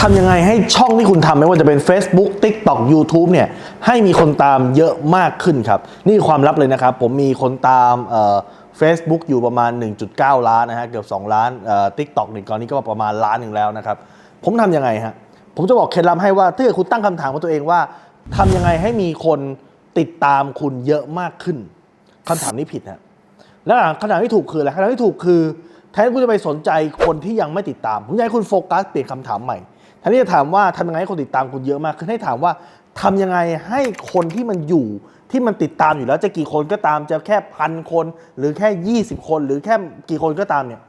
ทำยังไงให้ช่องที่คุณทำไม่ว่าจะเป็น Facebook TikTok YouTube เนี่ยให้มีคนตามเยอะมากขึ้นครับ นี่ความลับเลยนะครับ ผมมีคนตามเอ่อ Facebook อยู่ประมาณ 1.9 ล้านนะฮะเกือบ 2 ล้านเอ่อ TikTok นี่ก่อนนี้ก็ประมาณล้านหนึ่งแล้วนะครับ ผมทำยังไงฮะผมจะบอกเคล็ดลับให้ว่าถ้าเกิดคุณตั้งคำถามกับตัวเองว่าทำยังไงให้มีคนติดตามคุณเยอะมากขึ้นคำถามนี้ผิดฮะแล้วคำถามที่ถูกคืออะไรคำถามที่ถูกคือแทนที่คุณจะไปสนใจคนที่ยังไม่ติดตามผมอยากให้คุณโฟกัสเปลี่ยนคำถามใหม่ แทนที่จะถามว่าทำยังไงให้คนติดตามคุณเยอะมากขึ้นให้ถามว่าทำยังไงให้คนที่มันอยู่ที่มันติดตามอยู่แล้วจะกี่คนก็ตามจะแค่พันคน หรือแค่ 20 คน หรือแค่กี่คนก็ตามเนี่ย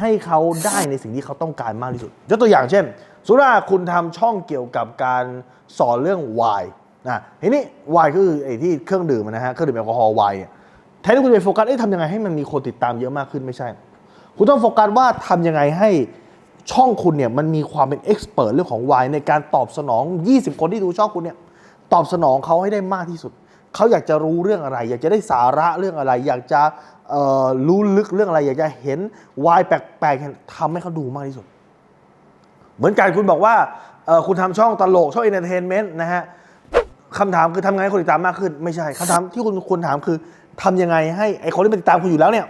ให้เขาได้ในสิ่งที่เขาต้องการมากที่สุดยกตัวอย่างเช่นสมมติว่าคุณทำช่องเกี่ยวกับการสอนเรื่องไวน์นะทีนี้ไวน์ก็คือไอ้ที่เครื่องดื่มนะฮะเครื่องดื่มแอลกอฮอล์ไวน์เนี่ยแทนที่คุณจะไปโฟกัสเอ๊ะทำยังไงให้มันมีคนติดตามเยอะมากขึ้นไม่ใช่ คุณต้องโฟกัสว่าทำยังไงให้ ช่องคุณเนี่ยมันมีความเป็นเอ็กซ์เพรสเรื่องของวน์ในการตอบสนอง 20 คนที่ดูช่องคุณเนี่ยตอบสนองเขาให้ได้มากที่สุด เขาอยากจะรู้เรื่องอะไร อยากจะได้สาระเรื่องอะไร อยากจะรู้ลึกเรื่องอะไร อยากจะเห็นวายแปลกๆทำให้เขาดูมากที่สุด เหมือนกันคุณบอกว่าคุณทำช่องตลกช่องเอนเตอร์เทนเมนต์นะฮะคำถามคือทำไงให้คนติดตามมากขึ้น ไม่ใช่คำถามที่คุณควรถามคือทำยังไงให้ไอคนที่มันติดตามคุณอยู่แล้วเนี่ย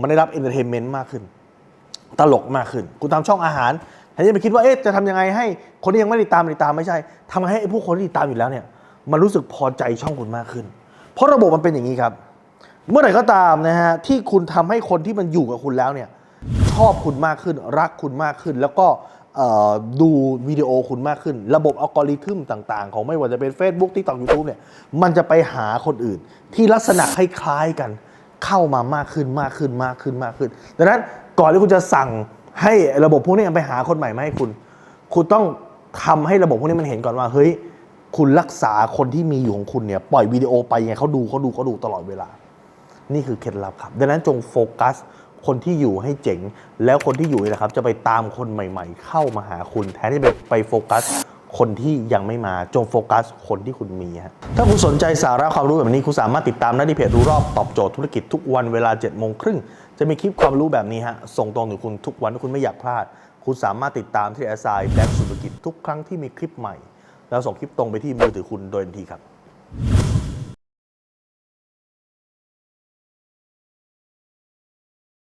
มันได้รับเอนเตอร์เทนเมนต์มากขึ้น ตลกมากขึ้น คุณทำช่องอาหารแทนที่จะไปคิดว่าเอ๊ะจะทำยังไงให้คนที่ยังไม่ติดตามติดตามไม่ใช่ทำให้ผู้คนที่ติดตามอยู่แล้วเนี่ยมันรู้สึกพอใจช่องคุณมากขึ้น เพราะระบบมันเป็นอย่างนี้ครับ เมื่อไหร่ก็ตามนะฮะที่คุณทำให้คนที่มันอยู่กับคุณแล้วเนี่ยชอบคุณมากขึ้น รักคุณมากขึ้น แล้วก็ดูวิดีโอคุณมากขึ้น ระบบอัลกอริทึมต่างๆ ของไม่ว่าจะเป็น Facebook TikTok YouTube เนี่ยมันจะไปหาคนอื่นที่ลักษณะคล้ายๆกัน เข้ามามากขึ้นมากขึ้นมากขึ้นมากขึ้น ดังนั้นก่อนที่คุณจะสั่งให้ระบบพวกนี้ไปหาคนใหม่มาให้คุณ คุณต้องทำให้ระบบพวกนี้มันเห็นก่อนว่า เฮ้ย คุณรักษาคนที่มีอยู่ของคุณเนี่ยปล่อยวิดีโอไปยังไงเขาดูเขาดูเขาดูตลอดเวลา นี่คือเคล็ดลับครับ ดังนั้นจงโฟกัสคนที่อยู่ให้เจ๋ง แล้วคนที่อยู่นี่แหละครับ จะไปตามคนใหม่ ๆ เข้ามาหาคุณ แทนที่ไปไปโฟกัส คนที่ยังไม่มาจงโฟกัสคนที่คุณมีฮะถ้าคุณสนใจสาระความรู้แบบนี้คุณสามารถติดตามได้ที่เพจรู้รอบตอบโจทย์ธุรกิจทุกวันเวลา7จ็ดโมงครึ่งจะมีคลิปความรู้แบบนี้ฮะส่งตรงถึงคุณทุกวันถ้าคุณไม่อยากพลาด คุณสามารถติดตามที่แอสไซน์แบ็กธุรกิจทุกครั้งที่มีคลิปใหม่ แล้วส่งคลิปตรงไปที่มือถือคุณโดยทันทีครับ